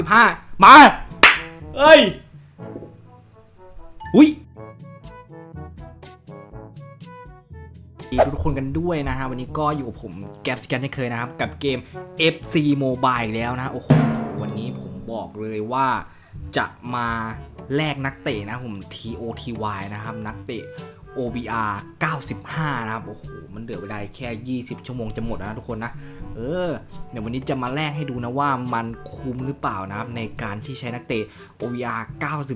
สิบห้ามาเอ้ย อุ้ยดีทุกคนกันด้วยนะฮะ วันนี้ก็อยู่กับผมแกปสแกนที่เคยนะครับ กับเกม FC Mobile อีกแล้วนะ โอ้โห วันนี้ผมบอกเลยว่าจะมาแลกนักเตะนะผม TOTY นะครับ นักเตะ OBR 95 นะครับ โอ้โห มันเหลือเวลาแค่ 20 ชั่วโมงจะหมดนะทุกคนนะ เออ เดี๋ยววันนี้จะมาแลกให้ดูนะว่ามันคุ้มหรือเปล่านะครับ ในการที่ใช้นักเตะ OVR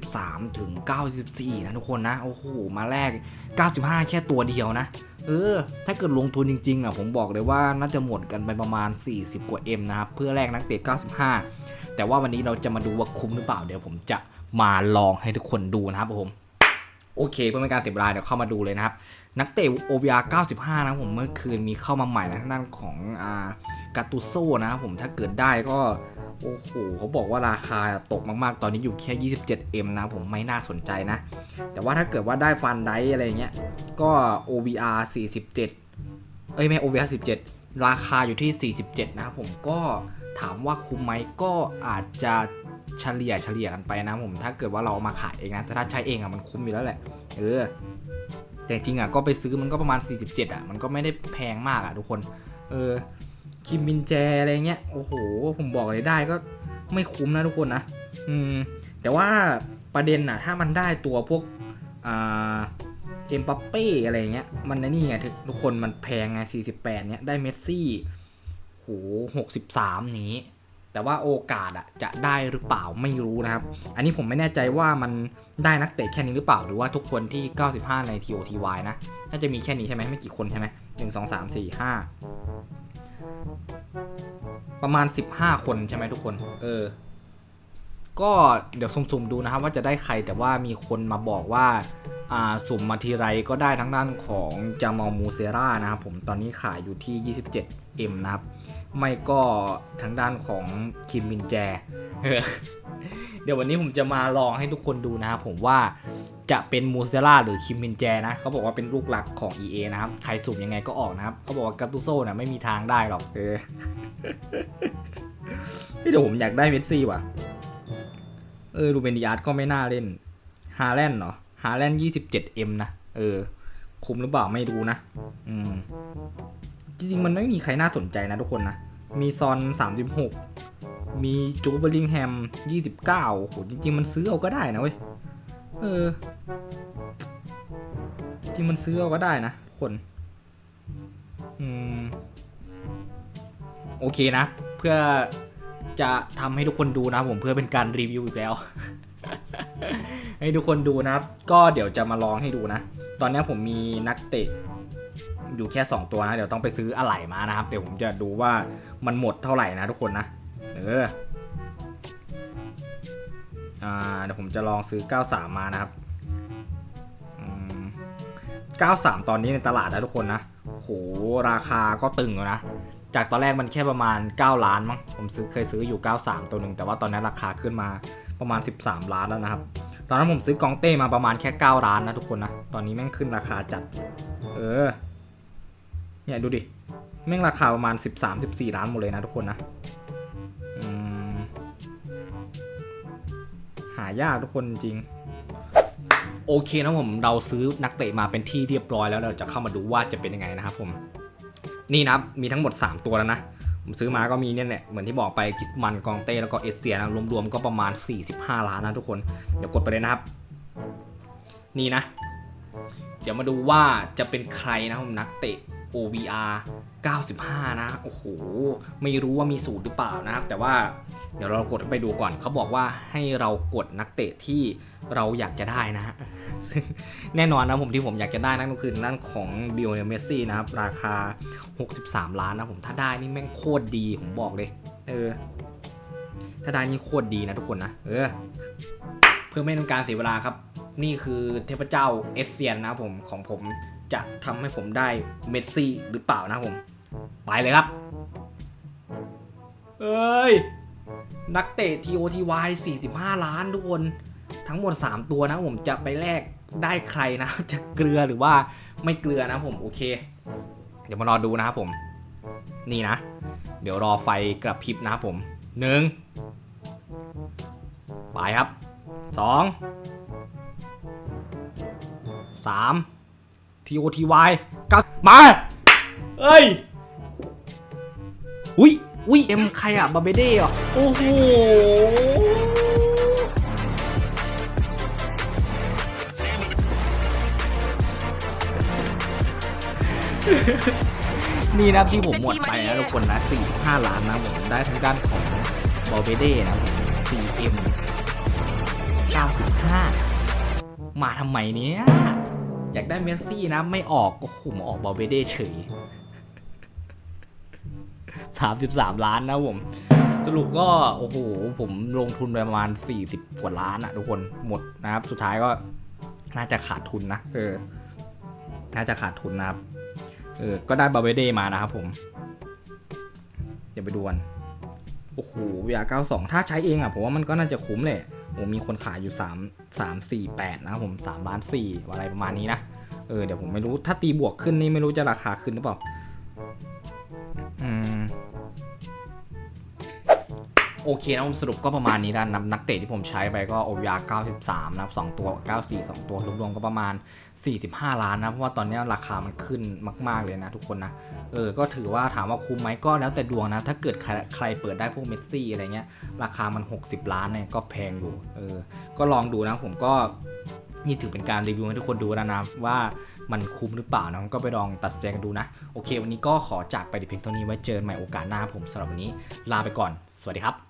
93 ถึง 94 นะทุกคนนะ โอ้โห มาแลก 95 แค่ตัวเดียวนะ เออ ถ้าเกิดลงทุนจริงๆอะผมบอกเลยว่าน่าจะหมดกันไปประมาณ 40 กว่า M นะครับ เพื่อแลกนักเตะ 95 แต่ว่าวันนี้เราจะมาดูว่าคุ้มหรือเปล่า เดี๋ยวผมจะมาลองให้ทุกคนดูนะครับผม โอเค เพื่อไม่ให้การเสียเวลาเดี๋ยวเข้ามาดูเลยนะครับ นักเตะ OVR 95 นะครับผมเมื่อคืนมีเข้ามาใหม่นะทางด้านของอ่ากาตูโซนะครับผมถ้าเกิดได้ก็โอ้โหเขาบอกว่าราคาตกมากๆ ตอนนี้อยู่แค่ 27M นะผมไม่น่าสนใจนะ แต่ว่าถ้าเกิดว่าได้ฟันได้อะไรเงี้ยก็ OVR 47 เอ้ยไม่ OVR 17 ราคาอยู่ที่ 47 นะครับผมก็ถามว่าคุ้มไหมก็อาจจะ เฉลี่ยเฉลี่ยกันไปนะผมถ้าเกิดว่าเราเอามาขายเองนะแต่ถ้าใช้เองอะมันคุ้มอยู่แล้วแหละเออแต่จริงอะก็ไปซื้อมันก็ประมาณ 47 อะ มันก็ไม่ได้แพงมากอะทุกคน เออคิมมินแจอะไรเงี้ยโอ้โห ผมบอกเลยได้ก็ไม่คุ้มนะทุกคนนะอืมแต่ว่าประเด็นน่ะ ถ้ามันได้ตัวพวกอ่าเอ็มปัปเป้อะไรเงี้ยมันนี่ไงทุกคนมันแพงไง48เนี้ยได้เมสซี่โห63อย่างงี้ แต่ว่าโอกาสอะจะได้หรือเปล่าไม่รู้นะครับ อันนี้ผมไม่แน่ใจว่ามันได้นักเตะแค่นี้หรือเปล่า หรือว่าทุกคนที่ 95 ใน TOTY นะ น่าจะมีแค่นี้ใช่ไหมไม่กี่คนใช่ไหมหนึ่งสองสามสี่ห้าประมาณ 15 คนใช่ไหมทุกคน เออ ก็เดี๋ยวสุ่มๆดูนะครับ ว่าจะได้ใครแต่ว่ามีคนมาบอกว่าอ่าสุ่มมาทีไรก็ได้ทั้งด้านของจามามูเซรานะครับผมตอนนี้ขายอยู่ที่ 27M นะครับ ไม่ก็ทางด้านของคิมมินแจเออเดี๋ยววันนี้ผมจะมาลองให้ทุกคนดูนะครับผมว่าจะเป็นมูเซล่าหรือคิมมินแจนะเขาบอกว่าเป็นลูกหลักของ EA นะครับใครสุ่มยังไงก็ออกนะครับเขาบอกว่ากาตูโซ่เนี่ยไม่มีทางได้หรอกเออเฮ้ยเดี๋ยวผมอยากได้เมสซี่ว่ะ เออรูเบนดิอาร์ตก็ไม่น่าเล่นฮาแลนด์เนาะฮาแลนด์ 27M นะ เออ คุ้มหรือเปล่าไม่รู้นะ อืม จริงๆ มันไม่มีใครน่าสนใจนะทุกคนนะ มีซอน 36 มีจูเบอร์ลิงแฮม 29โหจริง ๆ มันซื้อเอาก็ได้นะเว้ย เออ จริงมันซื้อเอาก็ได้นะทุกคน อืม โอเคนะ เพื่อจะทำให้ทุกคนดูนะผมเพื่อเป็นการรีวิวอีกแล้ว ให้ทุกคนดูนะครับ ก็เดี๋ยวจะมาลองให้ดูนะ ตอนนี้ผมมีนักเตะ อยู่แค่ 2 ตัวนะ เดี๋ยวต้องไปซื้ออะไหล่มานะครับ เดี๋ยวผมจะดูว่ามันหมดเท่าไหร่นะทุกคนนะ เออ อ่า เดี๋ยวผมจะลองซื้อ 93 มานะครับ93 ตอนนี้ในตลาดนะทุกคนนะ โห ราคาก็ตึงอยู่นะ จากตอนแรกมันแค่ประมาณ 9 ล้านมั้ง ผมซื้อเคยซื้ออยู่ 93 ตัวหนึ่ง แต่ว่าตอนนี้ราคาขึ้นมาประมาณ 13 ล้านแล้วนะครับ ตอนนั้นผมซื้อกองเต้มาประมาณแค่ 9 ล้านนะทุกคนนะ ตอนนี้แม่งขึ้นราคาจัด เออ เนี่ยดูดิ แม่งราคาประมาณ 13-14 ล้านหมดเลยนะทุกคนนะหายากทุกคนจริง โอเคนะผมเราซื้อนักเตะมาเป็นที่เรียบร้อยแล้วเราจะเข้ามาดูว่าจะเป็นยังไงนะครับผม นี่นะมีทั้งหมด 3 ตัวแล้วนะผมซื้อมาก็มีเนี่ยแหละเหมือนที่บอกไปกิสมันกองเต้แล้วก็เอสเซียนะรวมๆก็ประมาณ 45 ล้านนะทุกคน เดี๋ยวกดไปเลยนะครับ นี่นะ เดี๋ยวมาดูว่าจะเป็นใครนะผมนักเตะ OVR 95 นะ โอ้โห ไม่รู้ว่ามีสูตรหรือเปล่านะครับ แต่ว่าเดี๋ยวเรากดไปดูก่อน เขาบอกว่าให้เรากดนักเตะที่เราอยากจะได้นะ ซึ่งแน่นอนนะผมที่ผมอยากจะได้นั่นก็คือนั่นของดิโอเมสซี่นะครับ ราคา 63 ล้านนะผม ถ้าได้นี่แม่งโคตรดี ผมบอกเลย เออ ถ้าได้นี่โคตรดีนะทุกคนนะ เออ เพื่อไม่ต้องการเสียเวลาครับ นี่คือเทพเจ้าเอสเซียนนะผมของผม จะทำให้ผมได้เมสซี่หรือเปล่านะผม ไปเลยครับ เอ้ย นักเตะ TOTY 45 ล้านทุกคน ทั้งหมด 3 ตัวนะผมจะไปแลกได้ใครนะ จะเกลือหรือว่าไม่เกลือนะผม โอเค เดี๋ยวมารอดูนะครับผม นี่นะ เดี๋ยวรอไฟกระพริบนะครับผมหนึ่งไปครับสองสาม ทีโอทีวายกับมาเอ้ยอุ้ยอุ้ยเอ็มใครอะบาเบเด้อะโอ้โหนี่นะที่ผมหมดไปนะทุกคนนะ45ล้านนะผมได้ทางด้านของบาเบเด้นะ 4M 95มาทำไมเนี้ย อยากได้เมสซี่นะ ไม่ออกก็ขุมออกบาเบเด้เฉย33ล้านนะผม สรุปก็ โอ้โห ผมลงทุนไปประมาณ40กว่าล้านอะทุกคนหมดนะครับ สุดท้ายก็น่าจะขาดทุนนะเออ น่าจะขาดทุนนะครับ เออ ก็ได้บาเวเดมานะครับผม เดี๋ยวไปดูกัน โอ้โหวีอา92 ถ้าใช้เองอะผมว่ามันก็น่าจะคุ้มแหละ ผมมีคนขายอยู่ 3 3 4 8 นะครับผม3ล้าน4อะไรประมาณนี้นะ เออเดี๋ยวผมไม่รู้ถ้าตีบวกขึ้นนี่ไม่รู้จะราคาขึ้นหรือเปล่า โอเคนะผมสรุปก็ประมาณนี้แล้วนับนักเตะที่ผมใช้ไปก็โอวิอา93 นะครับ 2 ตัว 94 2 ตัว รวมๆ ก็ประมาณ 45 ล้านนะ เพราะว่าตอนนี้ราคามันขึ้นมากๆเลยนะทุกคนนะ เออ ก็ถือว่าถามว่าคุ้มไหมก็แล้วแต่ดวงนะ ถ้าเกิดใครใครเปิดได้พวกเมสซี่อะไรเงี้ย ราคามัน 60 ล้านเนี่ยก็แพงอยู่ เออ ก็ลองดูนะผมก็นี่ถือเป็นการรีวิวให้ทุกคนดูแล้วนะว่ามันคุ้มหรือเปล่านะก็ไปลองตัดสินใจกันดูนะ โอเค วันนี้ก็ขอจากไปแต่เพียงเท่านี้ไว้เจอใหม่โอกาสหน้าผมสำหรับวันนี้ ลาไปก่อน สวัสดีครับ